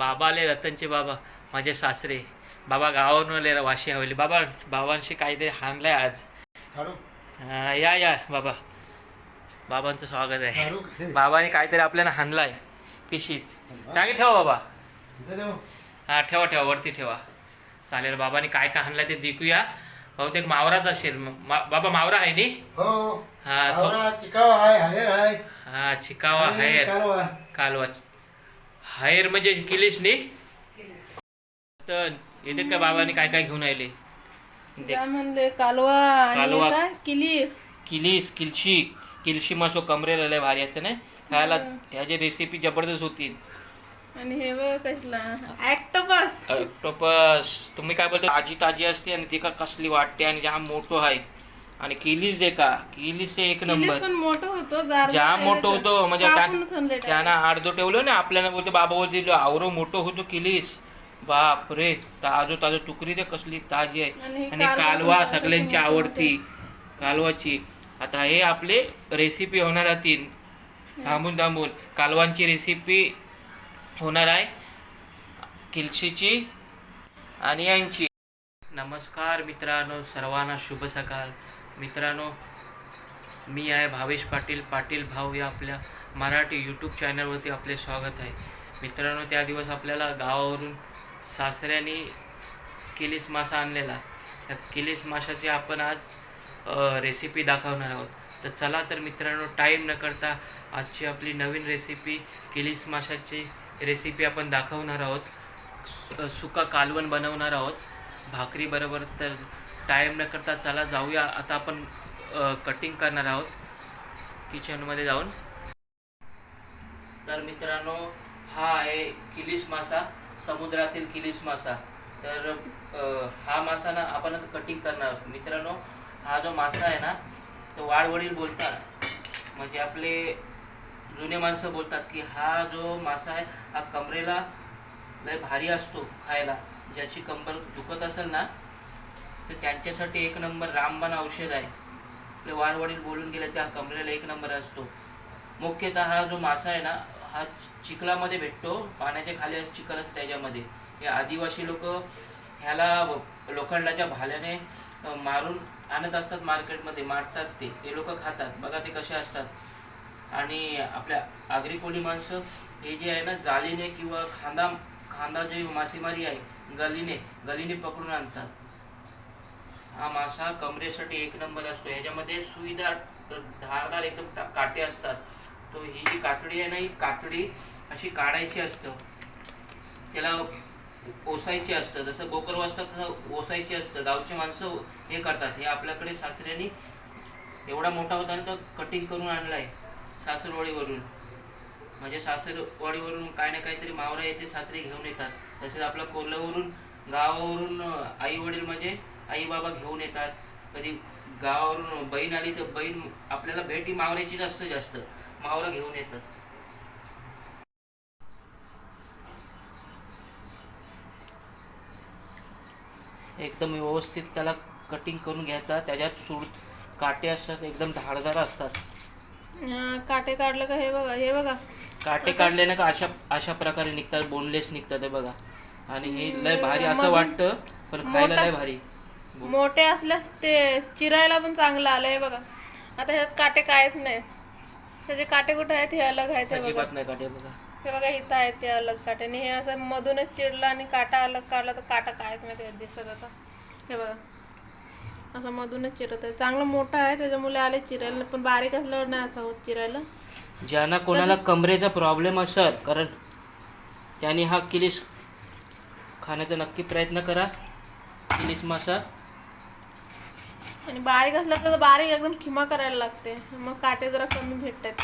बाबा आले रतनचे बाबा माझे सासरे. बाबा गावावरून आले वाशी हवली. बाबा बाबांशी काहीतरी हाणलंय आज. हा, या या बाबा. बाबांचं स्वागत आहे. बाबाने काहीतरी आपल्याला हाणलाय पिशीत. टाकी ठेवा बाबा. हा ठेवा ठेवा वरती ठेवा. चालेल बाबाने काय काय हाणलं ते देखूया. बहुतेक मावराच असेल. बाबा मावरा आहे नी? हो. हा चिकाव आहे आहे हा चिकावा हायर. कालवा हायर म्हणजे किलीस नी? तर इथे काय बाबाने काय काय घेऊन आले काय म्हणले? कालवा आणि कालवा. हे काय? किलीस. किलीस किलशी. किलशी मासो कमरेला लय भारी असते ना? खायला ह्याची रेसिपी जबरदस्त होती. आणि हे बघ कसला. ऍक्टोपस ऑक्टोपस तुम्ही काय बोलता? ताजी ताजी असते आणि ती का कसली वाटते आणि जाम मोठो आहे. आणि किलीस दे का? किलीस एक नंबर. पण मोठं होतो जाम मोठं होतो म्हणजे त्या- त्यांना अर्धो ठेवलं ना आपल्याला बोलते बाबा बोलते आवरो मोठं होतो किलीस. बाप रे ताजो ताजो तुकरी ते कसली ताजी आहे. आणि कालवा कालवा पण सगळ्यांची आवडती कालवाची. आता हे आपले रेसिपी होणार आहे तीन. थांबून थांबून. कालवांची रेसिपी होणार आहे किलशीची आणि यांची. नमस्कार मित्रांनो सर्वांना शुभ सकाळ. मित्रांनो मी आहे भावेश पाटील पाटील भाऊ या आपल्या मराठी यूट्यूब चॅनलवरती आपले स्वागत आहे. मित्रांनो त्या दिवस आपल्याला गावावरून सासऱ्याने किलीस मासा आणलेला. त्या किलीस माशाची आपण आज रेसिपी दाखवणार आहोत. तर चला तर मित्रांनो टाईम न करता आजची आपली नवीन रेसिपी किलीस माशाची रेसिपी आपण दाखवणार आहोत. सु- सुका कालवण बनवणार आहोत. भाकरीबरोबर तर टाईम न करता चला जाऊया. आता आपण कटिंग करणार आहोत. किचनमध्ये जाऊन. तर मित्रांनो हा आहे किलीस मासा. समुद्रातील किलीस मासा. तर हा मासा ना आपण कटिंग करणार आहोत. मित्रांनो हा जो मासा आहे ना तो वाडवडील बोलतात. म्हणजे आपले जुने माणसं बोलतात की हा जो मासा आहे हा कमरेला लय भारी असतो खायला. ज्याची कंबर दुखत असेल ना तर त्यांच्यासाठी एक नंबर रामबाण औषध आहे. आपले वाडवडील बोलून गेले त्या कमरेला एक नंबर असतो. मुख्यतः हा जो मासा आहे ना हा चिखलामध्ये भेटतो. पाण्याच्या खाली चिखल असतं त्याच्यामध्ये. हे आदिवासी लोक ह्याला लोखंडाच्या भाल्याने मारून आणत असतात मार्केटमध्ये मारतात ते. ते लोक खातात. बघा ते कसे असतात. आणि आपल्या आगरी कोळी माणसं हे जे आहे ना जालीने किंवा खांदा खांदा जे मासेमारी आहे गलीने गलीने पकडून आणतात. हा मासा कमरेसाठी एक नंबर असतो. ह्याच्यामध्ये सुईदार धारदार एकदम काटे असतात. तो ही जी कातडी आहे ना ही कातडी अशी काढायची असतं. त्याला ओसायची असतं. जसं बोकर वाजतात तसं ओसायची असतं. गावची माणसं हे करतात. हे आपल्याकडे सासऱ्याने एवढा मोठा होता ना तो कटिंग करून आणलाय सासरवाडीवरून. म्हणजे सासरवाडीवरून काय ना काहीतरी मावरा येते सासरे घेऊन येतात. तसेच आपल्या कोल्ह्यावरून गावावरून आई वडील म्हणजे आई बाबा घेऊन येतात. कधी गावावरून बहीण आली तर बहीण आपल्याला भेट ही मावऱ्याचीच असतं जास्त. मावरा घेऊन येतात. एकदम व्यवस्थित त्याला कटिंग करून घ्यायचा. त्याच्यात सूड काटे असतात एकदम धारदार असतात. काटे काढलं का हे बघा हे बघा. काटे काढले ना का अशा अशा प्रकारे निघतात बोनलेस निघतात हे बघा. आणि हे लय भारी असं वाटतं पण खायला लय भारी. मोठे असल्यास ते चिरायला पण चांगलं आलंय बघा. आता ह्यात काटे कायच नाही त्याचे काटे कुठे आहेत हे अलग आहेत हे बघा. अजिबात नाही काटे बघा. हे बघा इथं आहेत ते अलग काटे. आणि हे असं मधूनच चिरलं आणि काटा अलग काढला तर काटा कायच नाही त्यात दिसत आता. हे बघा. असं मधूनच चिरत आहे. चांगलं मोठं आहे त्याच्यामुळे आले चिरायला. पण बारीक असल्यावर नाही असं होत चिरायला. ज्यांना कोणाला कमरेचा प्रॉब्लेम असेल कारण त्यांनी हा किलीस खाण्याचा नक्की प्रयत्न करा. किलीस मासा. आणि बारीक असलं तर बारीक एकदम खिमा करायला लागते. मग काटे जरा कमी भेटतात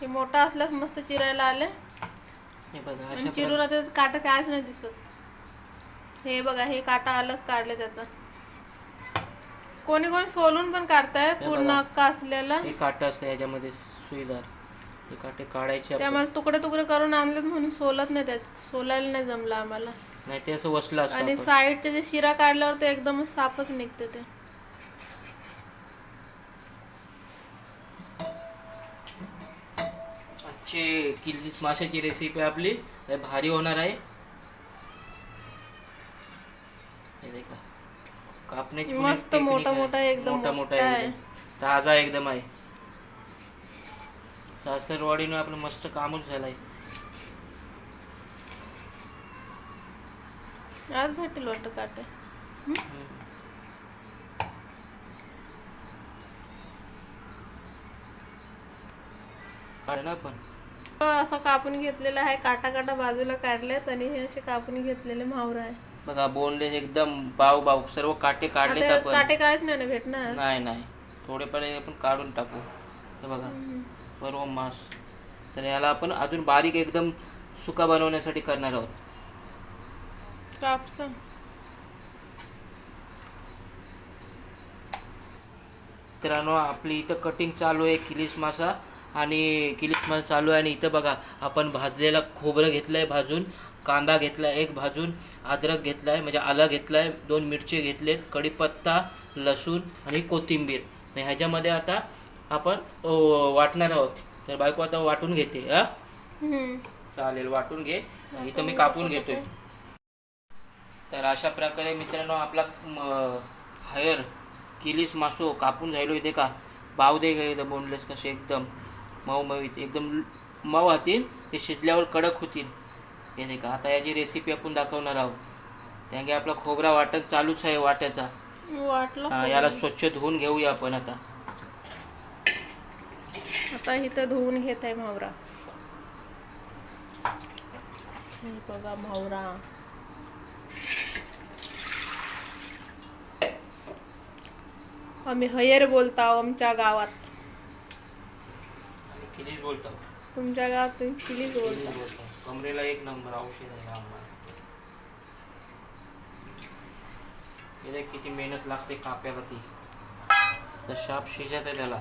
हे मोठा असल्यास मस्त चिरायला आले. हे बघा आणि अशा चिरून आता काटा कायच नाही दिसत. हे बघा हे काटा अलग काढले त्याचा कोणी कोणी सोलून पण काढताय पूर्ण अक्का असलेला. हे काटे असतं याच्यामध्ये सुईदार. काटे काढायचे आपण. त्यामुळे तुकडे तुकडे करून आणलेत म्हणून सोलत नाही त्यात. सोलायला नाही जमलं आम्हाला. नाही ते असं वसलं असतं आणि आपण. साईडचे जे शिरा काढल्यावर ते एकदमच साफच निघते ते. ची किल्ली माशाची रेसिपी आपली लय भारी होणार आहे. हे देखा. कापण्याची पण एक मस्त technique मोठा आहे. मोठा एकदम मोठा मोठा एकदम ताजा एकदम आहे. सासरवाडीनं आपलं मस्त कामच झालंय. आज भेटेल वाटतं काटे. ना पण. असं कापून घेतलेलं आहे काटा काटा बाजूला काढलेत आणि हे असे कापून घेतलेले मावर आहे बघा बोनलेस एकदम बाव बाव सर्व काटे आता आपण. काटे कायच नाही ना भेटणार? नाही नाही. हे आपण काढून टाकू. हे बघा. बरोबर मास. तर याला आपण अजून बारीक एकदम सुका बनवण्यासाठी करणार आहोत. कापसा मित्रांनो आपली इथं कटिंग चालू आहे किलीस मासा आणि किलीस मासा चालू आहे आणि इथं बघा आपण भाजलेला खोबरं घेतलं आहे भाजून कांदा घेतला आहे एक भाजून अद्रक घेतला आहे म्हणजे आलं घेतलं आहे दोन मिरची घेतलेत कढीपत्ता लसूण आणि कोथिंबीर. ह्याच्यामध्ये आता आपण वाटणार आहोत. तर बायको आता वाटून घेते हा. चालेल वाटून घे. इथं मी कापून घेतोय. तर अशा प्रकारे मित्रांनो आपला हायर किलीस मासो कापून झालो इथे का? बाव दे एकदम बोनलेस कसे एकदम. मऊ मऊ इथे एकदम मऊ होतील ते शिजल्यावर कडक होतील. हे नाही का? आता याची रेसिपी आपण दाखवणार आहोत. त्यामुळे आपला खोबरा वाटण चालूच आहे वाट्याचा. वाटलं याला स्वच्छ धुवून घेऊया आपण आता. आता इथं धुवून घेत आहे मावरा. हे बघा मावरा. आम्ही हयर बोलतो आमच्या गावात. बोलतो. तुमच्या गावात तुम्ही किलीस बोलता. कमरेला एक नंबर औषध आहे आम्हाला. किती मेहनत लागते काप्याला ती तर शाप शिजत आहे त्याला.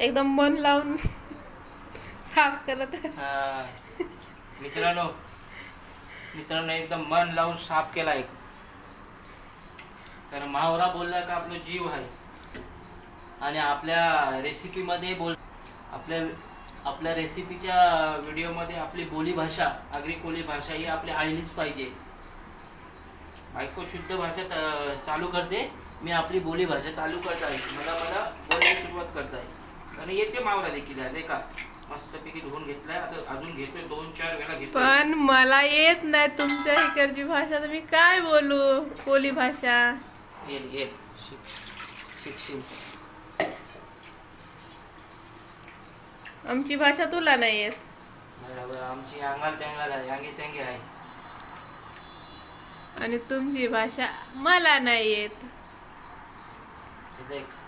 एकदम मन लावून साफ करत हा. मित्रांनो मित्रांनो एकदम मन लावून साफ केला एक. कारण मावरा बोलला का आपलं जीव आहे. आणि आपल्या रेसिपीमध्ये बोल आपल्या आपल्या रेसिपीच्या व्हिडिओमध्ये आपली बोली भाषा आगरी कोली भाषा ही आपली आईलीच पाहिजे. बायको शुद्ध भाषा चालू करते. मी आपली बोली भाषा चालू करत आहे. मला मला बोलायला सुरुवात करत आहे. आणि येते मावरा देखील आहे का? मस्तपैकी धुवून घेतलाय. आता अजून घेतोय दोन चार वेळा घेतोय. पण मला येत नाही तुमच्या इकडची भाषा. तर मी काय बोलू कोली भाषा? येईल येईल. शिक शिकशील. आमची भाषा तुला नाही येत. बरोबर आमची अंगाल अंगी आहे. आणि तुमची भाषा मला नाही येत. हे देख.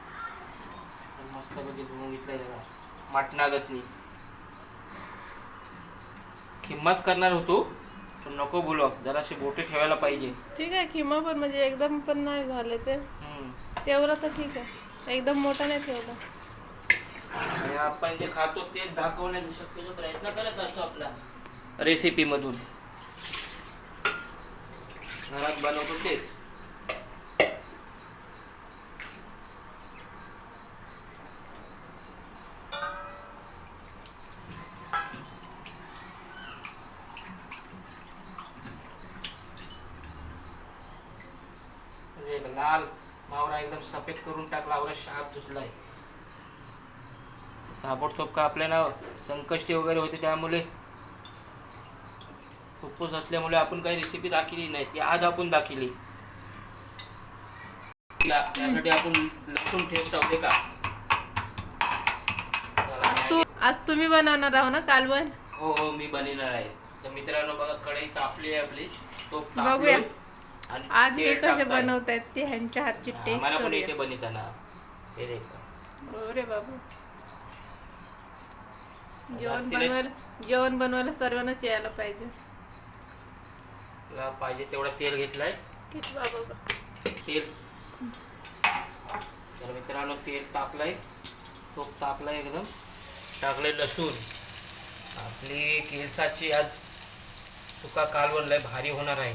तर मस्तपैकी धुवून घेतलंय त्याला मटणागतनी किंमत करणार होतो पण नको बोलवा जराशी बोटे ठेवायला पाहिजे. ठीक आहे किंवा पण म्हणजे एकदम पण नाही झाले ते. हम्म. तेवढं तर ठीक आहे. एकदम मोठं नाही ठेवलं. आणि आपण जे खातो ते दाखवण्याचा शक्यतो प्रयत्न करत असतो आपला. रेसिपी मधून. घरात बनवतो तेच. शाप धुतलाय ताबडतोब का आपल्याला संकष्टी वगैरे होते त्यामुळे? उपवास असल्यामुळे आपण काही रेसिपी दाखवली नाही. ती आज आपण दाखवली त्या- त्यासाठी आपण लसूण आहोत हे का? तू आज तुम्ही बनवणार आहो ना कालवण? हो हो मी बनवणार आहे. तर मित्रांनो बघा कढई तापली आहे आपली. तो बघूया. आणि आज हे तेल कसे टाकताय. बनवतायत ते ह्यांच्या हातची टेस्ट आम्हाला पण करूया. येते बनवताना. अरे बाबू. जेवण. बनवायला जेवण बनवायला सर्वांनाच यायला पाहिजे. पाहिजे तेवढं तेल घेतलंय. किती बाबा तेल. तर मित्रांनो तेल तापलंय. तो तापलाय एकदम. टाकलंय लसूण. आपली केसाची आज सुका कालवण लय भारी होणार आहे.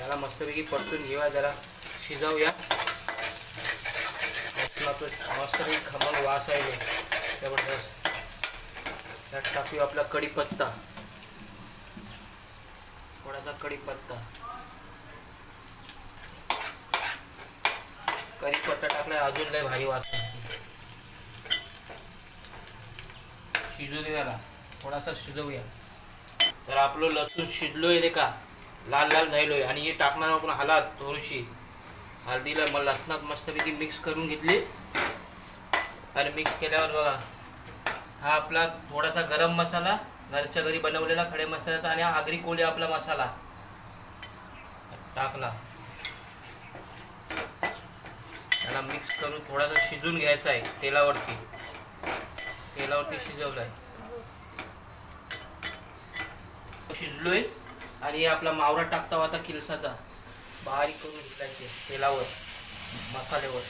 याला मस्तपैकी परतून घेऊया जरा. शिजवूया टाकला मस्त खमंग वास आहे जबरदस्त. त्यात टाकूया आपला कढीपत्ता. थोडासा कढीपत्ता. कढीपत्ता टाकलाय अजून लय भारी वास शिजू दे त्याला थोडासा शिजवूया. तर आपलं लसूण शिजलोय का? लाल लाल झालोय आणि हे टाकणार आपण हालात थोडीशी. हळदीला मग लसणात मस्तपैकी मिक्स करून घेतली. आणि मिक्स केल्यावर बघा हा आपला थोडासा गरम मसाला घरच्या घरी बनवलेला खडे मसाल्याचा आणि हा आगरी कोळी आपला मसाला टाकला. त्याला मिक्स करून थोडासा शिजून घ्यायचा आहे तेलावरती. तेलावरती शिजवलाय. शिजलोय आणि आपला मावरा टाकता होता किलसाचा. बारीक करून घेतलाय तेलावर मसाल्यावर.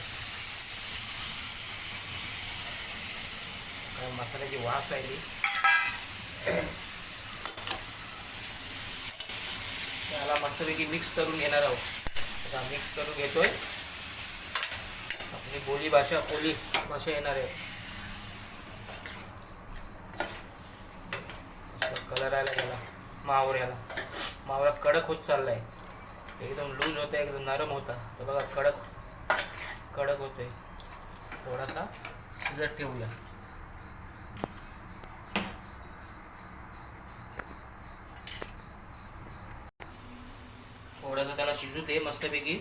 मसाल्याची वास आहे त्याला मस्तपैकी मिक्स करून घेणार आहोत. आता मिक्स करून घेतोय. आपली बोली भाषा कोली भाषा येणार आहे. कलर आला त्याला मावर याला मावरात कडक होत चाललाय. एकदम लूज होता एकदम नरम होता. तर बघा कडक कडक होतोय. थोडासा शिजत ठेवूया. थोडासा त्याला शिजू दे मस्तपैकी.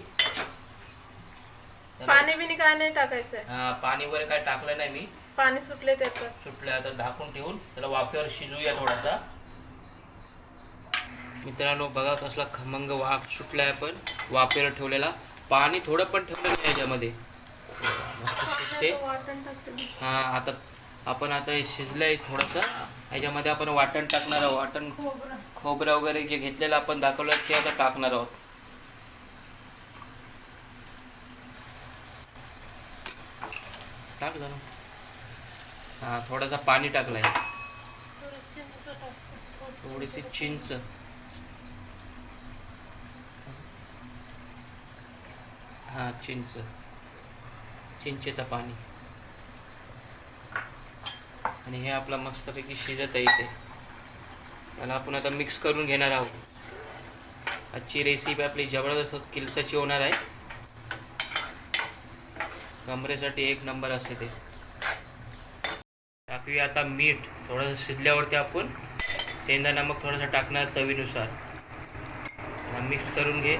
पाणी बिनी काय नाही टाकायचंय. हा, पाणी वगैरे काय टाकलं नाही मी. पाणी सुटले त्याचं सुटलं आता झाकून ठेवून त्याला वाफेवर शिजूया थोडासा. मित्रांनो बघा कसला खमंग वाफ सुटलाय आपण वाफेवर ठेवलेला. पाणी थोडं पण ठेवलं नाही याच्यामध्ये. हा आता आपण आता हे शिजलंय थोडंसं. ह्याच्यामध्ये आपण वाटण टाकणार आहोत. वाटण खोबरं. खोबरं वगैरे जे घेतलेलं आपण दाखवलं ते आता टाकणार आहोत. टाक जरा. हा थोडासा पाणी टाकलाय. थोडीशी चिंच. हां चिंच. चिंचेचं पाणी. आणि हे आपला मस्तपैकी शिजत आहे इथे. त्याला आपण आता मिक्स करून घेणार आहोत. आजची रेसिपी आपली जबरदस्त किलसाची होणार आहे. कमरेसाठी एक नंबर असते ते. टाकूया आता मीठ. थोडंसं शिजल्यावरती आपण शेंदा नमक थोडंसं टाकणार चवीनुसार. मिक्स करून घे.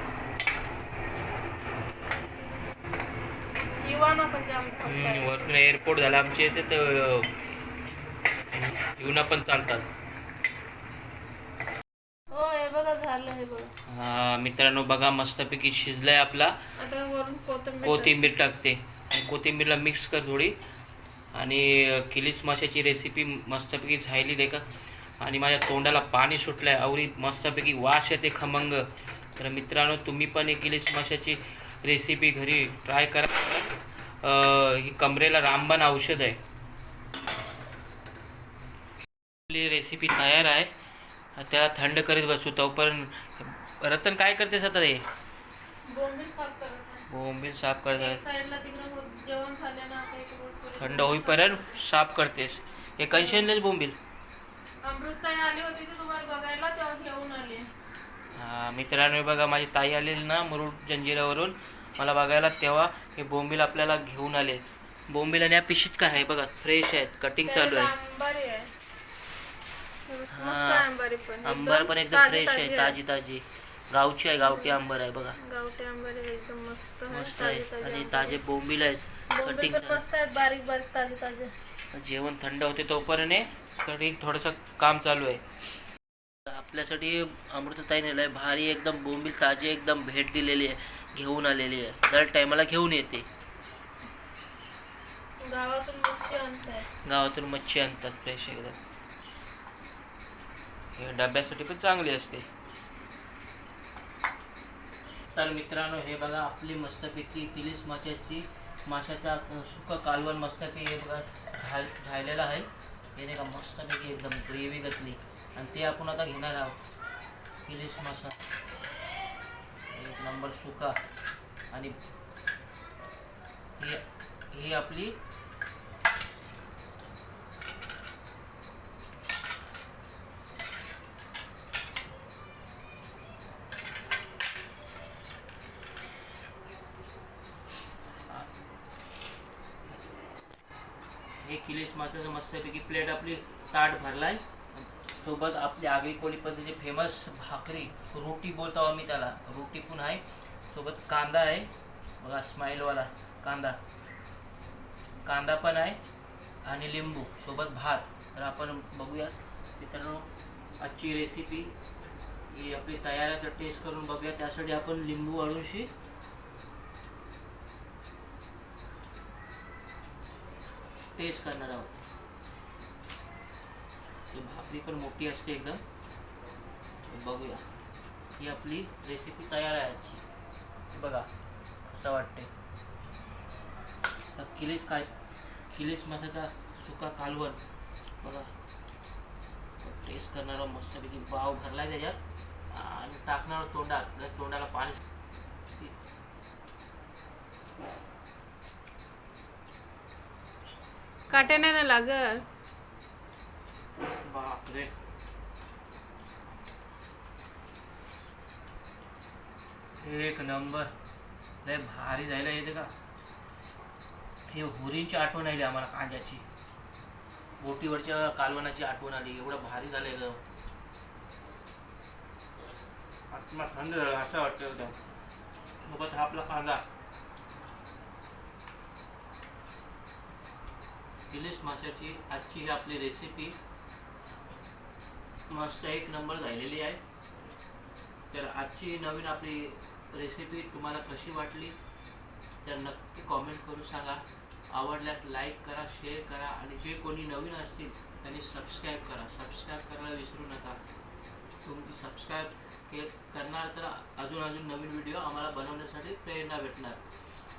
हम्म. वरून एअरपोर्ट झाला आमच्या इथे तर येऊन पण चालतात. हो हे बघा झालं हे बघा. हा मित्रांनो बघा मस्तपैकी शिजलाय आपला. आता वरून कोथिंबीर कोथिंबीर टाकते. आणि कोथिंबीरला मिक्स कर थोडी. आणि किलीस माशाची रेसिपी मस्तपैकी झायली दे का आणि माझ्या तोंडाला पाणी सुटलं आहे आवरी मस्तपैकी वास येते खमंग. तर मित्रांनो तुम्ही पण एक किलीस माशाची रेसिपी घरी ट्राय करा. ही कमरेला रामबाण औषध आहे. आपली रेसिपी तयार आहे. त्याला थंड करीत बसू. तोपर्यंत रतन काय करतेस आता हे? बोंबील साफ करत आहे. थंड होईपर्यंत साफ करतेस. हे कन्शनलेस बोंबील. ती हा मित्रांनो बघा माझी ताई आलेली ना मुरुड जंजिरावरून. मला बघायला तेव्हा हे बोंबील आपल्याला घेऊन आले. बोंबील आणि या पिशीत काय आहे बघा फ्रेश आहेत कटिंग चालू आहे. हा. आंबारी पण. एकदम फ्रेश आहे ताजी ताजी गावची आहे गावठी आंबर आहे बघा. गावठी आंबारी एकदम मस्त आहे मस्त आणि. ताजे बोंबील आहेत कटिंग बारीक बारीक ताजे ताजे. जेवण थंड होते तोपर्यंत कधी थोडंसं काम चालू आहे. आपल्यासाठी अमृतताई नेलं भारी एकदम बोंबील ताजी एकदम भेट दिलेली आहे घेऊन आलेली आहे. दर टायमाला घेऊन येते. गावातून मच्छी आणताय. गावातून मच्छी आणतात फ्रेश एकदम. हे डब्यासाठी पण चांगली असते. तर मित्रांनो हे बघा आपली मस्तपैकी किलीस माशाची माशाचा सुका कालवण मस्तपैकी हे बघा झाल झालेलं आहे. हे नाही का मस्तपैकी एकदम ग्रेव्ही घातली. आणि ते आपण आता घेणार आहोत. किलीस मासा. एक नंबर सुका. आणि हे हे ही आपली हे किलेश मासाचं मस्तपैकी प्लेट आपली ताट भरलाय. सोबत आपली आगरी कोळी पद्धतीची फेमस भाकरी रोटी बोलतो आम्ही त्याला. रोटी पण आहे? सोबत कांदा आहे. बघा स्माईलवाला कांदा. कांदा पण आहे आणि लिंबू सोबत भात. तर आपण बघूया. मित्रांनो आजची रेसिपी ही आपली तयार आहे तर टेस्ट करून बघूया. त्यासाठी आपण लिंबू अळूशी टेस्ट करणार आहोत. ही भाकरी पण मोठी असते एकदम. बघूया. ही आपली रेसिपी तयार आहे आजची. बघा कसं वाटते तर किलीस काय किलेस मसाचा सुका कालवण. बघा. टेस्ट करणार मस्तपैकी. पाव भरलाय त्याच्यात. आणि टाकणार तोंडात. जर तोंडाला पाणी काट्याने नाही ना लागत? बापरे एक नंबर. लय भारी जायला येते का हे हुरींची आठवण आली आम्हाला कांद्याची. बोटीवरच्या कालवणाची आठवण आली. एवढं भारी झालंय ग. आत्मा थंड झाला असं वाटतं एकदम. सोबत हा आपला कांदा. इलिश माशाची आजची ही आपली रेसिपी मस्त एक नंबर झालेली आहे. तर आजची नवीन आपली रेसिपी तुम्हाला कशी वाटली? तर नक्की कॉमेंट करून सांगा. आवडल्यास लाईक करा शेअर करा आणि जे कोणी नवीन असतील त्यांनी सबस्क्राईब करा. सबस्क्राईब करायला विसरू नका. तुम्ही सबस्क्राईब के करणार तर अजून अजून नवीन व्हिडिओ आम्हाला बनवण्यासाठी प्रेरणा भेटणार.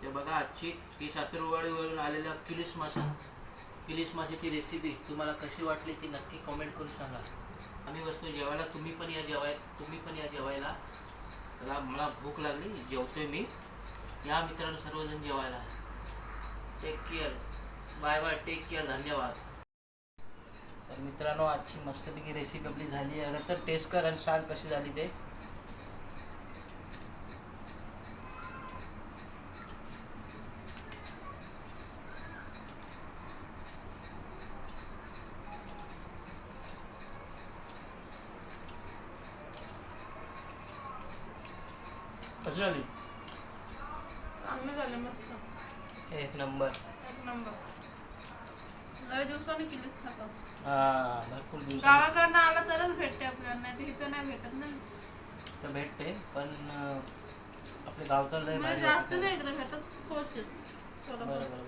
ते बघा आजची ही सासरवाडीवरून आलेला किलीस मासा. किलीस माशाची रेसिपी तुम्हाला कशी वाटली ती नक्की कमेंट करून सांगा. आम्ही बसतो जेवायला. तुम्ही पण या जेवाय तुम्ही पण या जेवायला. त्याला मला भूक लागली जेवतोय मी. या मित्रांनो सर्वजण जेवायला. Take care bye bye take care धन्यवाद. तर मित्रांनो आजची मस्तपैकी रेसिपी आपली झाली आहे. तर टेस्ट कर आणि सांग कशी झाली ते. कशी झाली? चांगलं झालं मस्त. एक नंबर. एक नंबर. लय दिवसाने किलीच खातो. हा भरपूर दिवस गावाकडनं आला तरच भेटते आपल्याला नाही तर इथं नाही भेटत ना. तर भेटते पण आपल्या गावचा लय म्हणजे भारी जास्त वाटतं. नाही इकडे भेटत क्वचित बरं सोलापूर बरं बरं